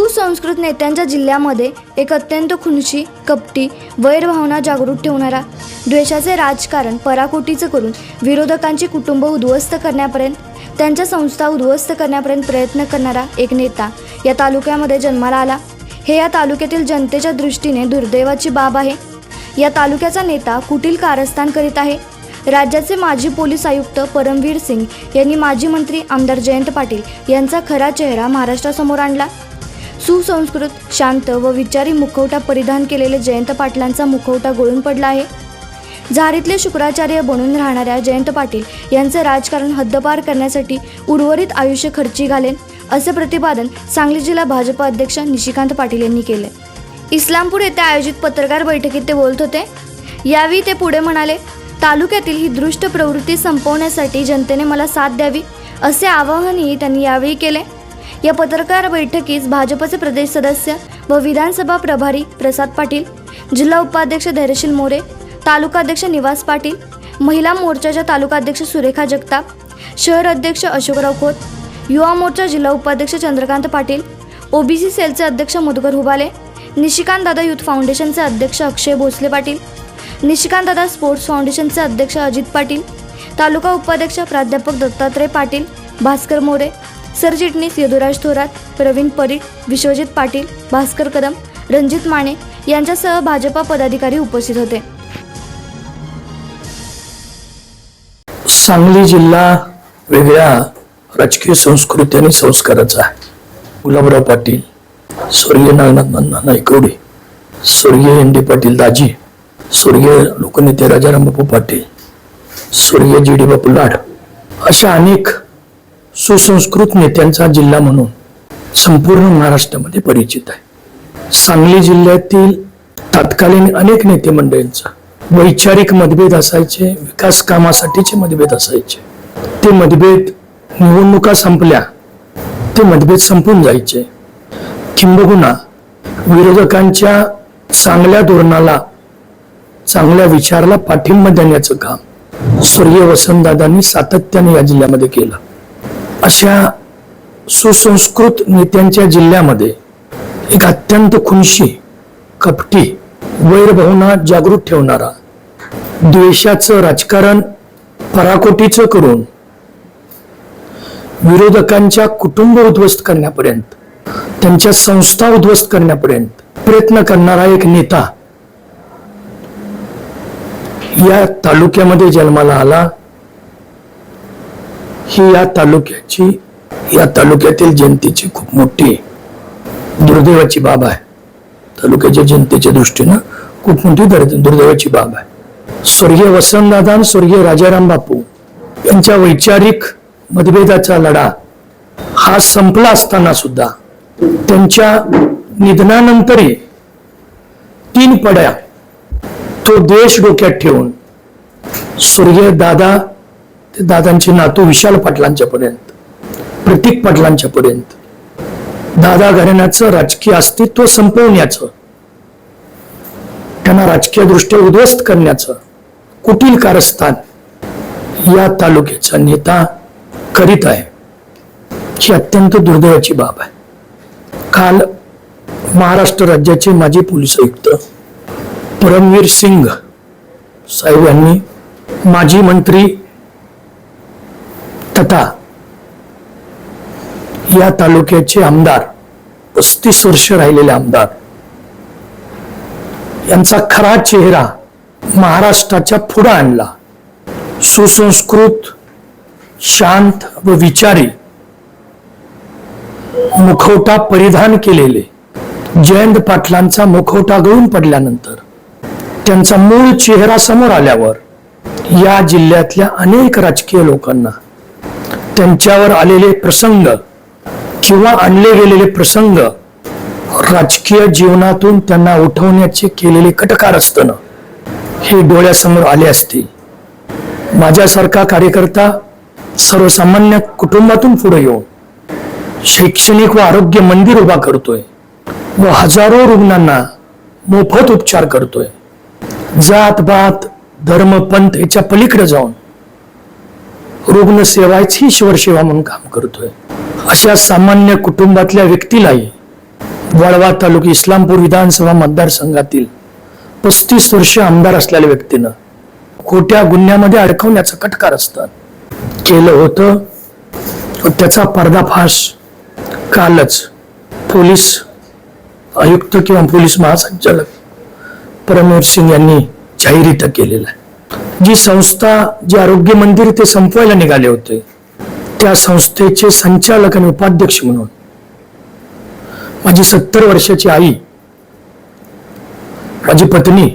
सुसंस्कृत नेत्यांच्या जिल्ह्यामध्ये एक अत्यंत खुनशी कपटी वैरभावना जागृत ठेवणारा द्वेषाचे राजकारण पराकोटीचं करून विरोधकांची कुटुंब उद्ध्वस्त करण्यापर्यंत त्यांच्या संस्था उद्ध्वस्त करण्यापर्यंत प्रयत्न करणारा एक नेता या तालुक्यामध्ये जन्माला आला. हे या तालुक्यातील जनतेच्या दृष्टीने दुर्दैवाची बाब आहे. या तालुक्याचा नेता कुटील कारस्थान करीत आहे. राज्याचे माजी पोलीस आयुक्त परमवीर सिंग यांनी माजी मंत्री आमदार जयंत पाटील यांचा खरा चेहरा महाराष्ट्रासमोर आणला. सुसंस्कृत शांत व विचारी मुखवटा परिधान केलेले जयंत पाटलांचा मुखवटा गळून पडला आहे. झारीतले शुक्राचार्य बनून राहणाऱ्या जयंत पाटील यांचं राजकारण हद्दपार करण्यासाठी उर्वरित आयुष्य खर्ची घालेन असे प्रतिपादन सांगली जिल्हा भाजप अध्यक्ष निशिकांत पाटील यांनी केले इस्लामपूर येथे आयोजित पत्रकार बैठकीत ते बोलत होते यावेळी ते पुढे म्हणाले तालुक्यातील ही दृष्ट प्रवृत्ती संपवण्यासाठी जनतेने मला साथ द्यावी असे आवाहनही त्यांनी यावेळी केले. या पत्रकार बैठकीस भाजपचे प्रदेश सदस्य व विधानसभा प्रभारी प्रसाद पाटील जिल्हा उपाध्यक्ष धैर्यशील मोरे तालुकाध्यक्ष निवास पाटील महिला मोर्चाच्या तालुकाध्यक्ष सुरेखा जगताप शहर अध्यक्ष अशोकराव खोत युवा मोर्चा जिल्हा उपाध्यक्ष चंद्रकांत पाटील ओबीसी सेलचे अध्यक्ष मधुकर हुबाले निशिकांत दादा युथ फाउंडेशनचे अध्यक्ष अक्षय भोसले पाटील निशिकांत दादा स्पोर्ट्स फाउंडेशनचे अध्यक्ष अजित पाटील तालुका उपाध्यक्ष प्राध्यापक दत्तात्रय पाटील भास्कर मोरे सरचिटणीस यदुराज थोरात प्रवीण परीट विश्वजित पाटील भास्कर कदम रणजित माने यांच्यासह भाजपा पदाधिकारी उपस्थित होते. सांगली जिल्हा वेगळ्या राजकीय संस्कृती आणि संस्काराचा आहे. गुलाबराव पाटील स्वर्गीय नागनाथ नाना नायकवडे स्वर्गीय एन डी पाटील दाजी स्वर्गीय लोकनेते राजाराम बापू पाटील स्वर्गीय जी डी बापू लाड अशा अनेक सुसंस्कृत नेत्यांचा जिल्हा म्हणून संपूर्ण महाराष्ट्रामध्ये परिचित आहे. सांगली जिल्ह्यातील तत्कालीन अनेक नेते मंडळींचा वैचारिक मतभेद असायचे विकास कामासाठीचे मतभेद असायचे. ते मतभेद निवडणुका संपल्या ते मतभेद संपून जायचे. किंबहुना विरोधकांच्या चांगल्या धोरणाला चांगल्या विचाराला पाठिंबा देण्याचं काम स्वर्गीय वसंतदादांनी सातत्याने या जिल्ह्यामध्ये केलं. अशा सुसंस्कृत नेत्यांच्या जिल्ह्यामध्ये एक अत्यंत खुनशी कपटी वैरभावना जागृत ठेवणारा द्वेषाचं राजकारण पराकोटीचं करून विरोधकांच्या कुटुंब उद्ध्वस्त करण्यापर्यंत त्यांच्या संस्था उद्ध्वस्त करण्यापर्यंत प्रयत्न करणारा एक नेता या तालुक्यामध्ये जन्माला आला. ही या तालुक्याची या तालुक्यातील जनतेची खूप मोठी दुर्दैवाची बाब आहे. तालुक्याच्या जनतेच्या दृष्टीनं खूप मोठी दुर्दैवाची बाब आहे. स्वर्गीय वसंतदादा आणि स्वर्गीय राजाराम बापू यांच्या वैचारिक मतभेदाचा लढा हा संपला असताना सुद्धा त्यांच्या निधनानंतरही तीन पड्या तो देश डोक्यात ठेवून स्वर्गीय दादा ते दादांचे नातू विशाल पाटलांच्या पर्यंत प्रतीक पाटलांच्या पर्यंत दादा घराण्याचं राजकीय अस्तित्व संपवण्याचं त्यांना राजकीय दृष्ट्या उद्ध्वस्त करण्याचं कुटील कारस्थान या तालुक्याचा नेता करीत आहे ही अत्यंत दुर्दैवाची बाब आहे. काल महाराष्ट्र राज्याचे माजी पोलीस आयुक्त परमवीर सिंग साहेब यांनी माजी मंत्री तथा या तालुक्याचे आमदार पस्तीस वर्ष राहिलेले आमदार. यांचा खरा चेहरा महाराष्ट्राच्या पुढे आणला. सुसंस्कृत शांत व विचारी. मुखवटा परिधान केलेले. जयंत पाटलांचा मुखवटा गळून पडल्यानंतर त्यांचा मूळ चेहरा समोर आल्यावर या जिल्ह्यातल्या अनेक राजकीय लोकांना त्यांच्यावर आलेले प्रसंग किंवा आणले गेलेले प्रसंग राजकीय जीवनातून त्यांना उठवण्याचे केलेले कटकार असताना हे डोळ्यासमोर आले असतील. माझ्यासारखा कार्यकर्ता सर्वसामान्य कुटुंबातून पुढे येऊन शैक्षणिक व आरोग्य मंदिर उभा करतोय व हजारो रुग्णांना मोफत उपचार करतोय. जात बात धर्म पंथ याच्या पलीकडे जाऊन रुग्णसेवाची ईश्वरसेवा म्हणून काम करतोय. अशा सामान्य कुटुंबातल्या व्यक्तीलाही वळवा तालुका इस्लामपूर विधानसभा मतदारसंघातील पस्तीस वर्ष आमदार असलेल्या व्यक्तीनं खोट्या गुन्ह्यामध्ये अडकवण्याचं कटकार असतात केलं होतं. त्याचा पर्दाफाश कालच पोलीस आयुक्त किंवा पोलीस महासंचालक परमवीर सिंग यांनी जाहीर केलेला आहे. जी संस्था जे आरोग्य मंदिर ते संपवायला निघाले होते त्या संस्थेचे संचालक आणि उपाध्यक्ष म्हणून माझी सत्तर वर्षाची आई माझी पत्नी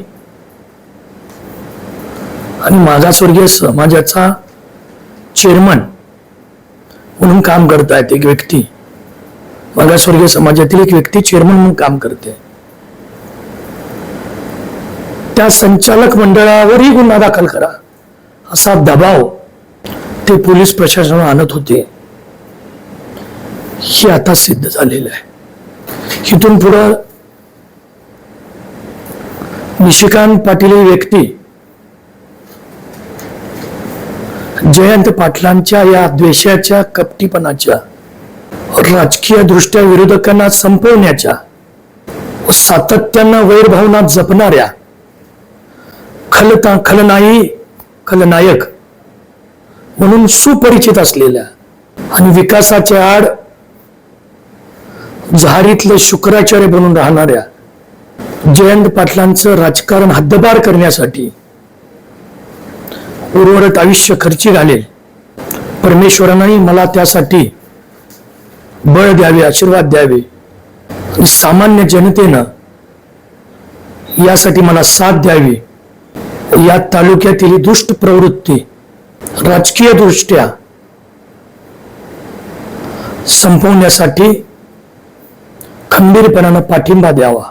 आणि माझा स्वर्गीय समाजाचा चेअरमन म्हणून काम करतायत एक व्यक्ती. मागासवर्गीय समाजातील एक व्यक्ती चेअरमन म्हणून काम करते. त्या संचालक मंडळावरही गुन्हा दाखल करा. असा दबाव ते पोलीस प्रशासनावर आणत होते. हे आता सिद्ध झालेलं आहे. इथून पुढं निशिकांत पाटील ही व्यक्ती जयंत पाटलांच्या या द्वेषाच्या कपटीपणाच्या राजकीय दृष्ट्या विरोधकांना संपवण्याच्या सातत्यानं वैरभावना जपणाऱ्या खलता खलनायी खलनायक म्हणून सुपरिचित असलेल्या आणि विकासाच्या आड झारीतले शुक्राचार्य बनून राहणाऱ्या जयंत पाटलांचं राजकारण हद्दपार करण्यासाठी उर्वरित आयुष्य खर्ची घालेल. परमेश्वरांनाही मला त्यासाठी बळ द्यावे आशीर्वाद द्यावे. सामान्य जनतेनं यासाठी मला साथ द्यावी. या तालुक्यातील दुष्ट प्रवृत्ती राजकीय दृष्ट्या संपवण्यासाठी खंबीरपणानं पाठिंबा द्यावा.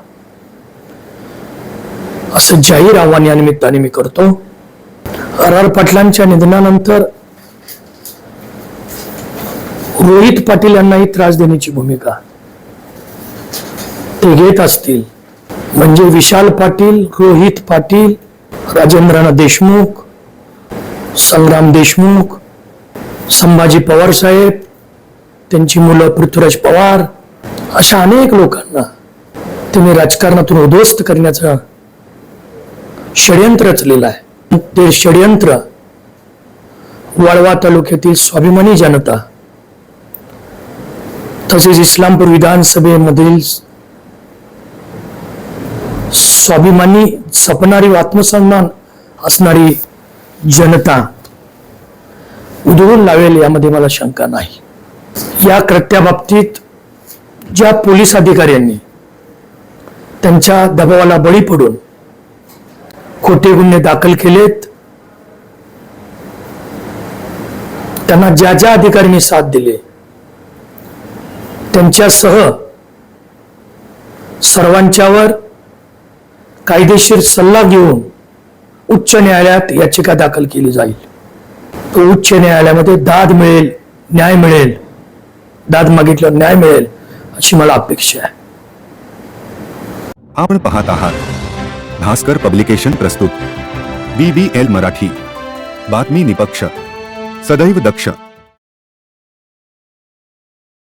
असं जाहीर आव्हान या निमित्ताने मी करतो. आर आर पाटलांच्या निधनानंतर रोहित पाटील यांनाही त्रास देण्याची भूमिका ते घेत असतील. म्हणजे विशाल पाटील रोहित पाटील राजेंद्रना देशमुख संग्राम देशमुख संभाजी पवार साहेब त्यांची मुलं पृथ्वीराज पवार अशा अनेक लोकांना त्यांनी राजकारणातून उद्ध्वस्त करण्याचं षडयंत्र रचलेलं आहे. ते षडयंत्र वाळवा तालुक्यातील स्वाभिमानी जनता तसेच इस्लामपूर विधानसभेमधील स्वाभिमानी सपणारी व आत्मसन्मान असणारी जनता उधळून लावेल यामध्ये मला शंका नाही. या कृत्याबाबतीत ज्या पोलीस अधिकाऱ्यांनी त्यांच्या दबावाला बळी पडून खोटे गुन्हे दाखल केलेत त्यांना ज्या ज्या अधिकाऱ्यांनी साथ दिले त्यांच्यासह सर्वांच्यावर कायदेशीर सल्ला घेऊन उच्च न्यायालयात याचिका दाखल केली जाईल. तो उच्च न्यायालयामध्ये दाद मिळेल न्याय मिळेल. दाद मागितल्यावर न्याय मिळेल अशी मला अपेक्षा आहे. आपण पाहत आहात. भास्कर पब्लिकेशन प्रस्तुत. B B L Marathi. बातमी निपक्ष. सदैव दक्ष.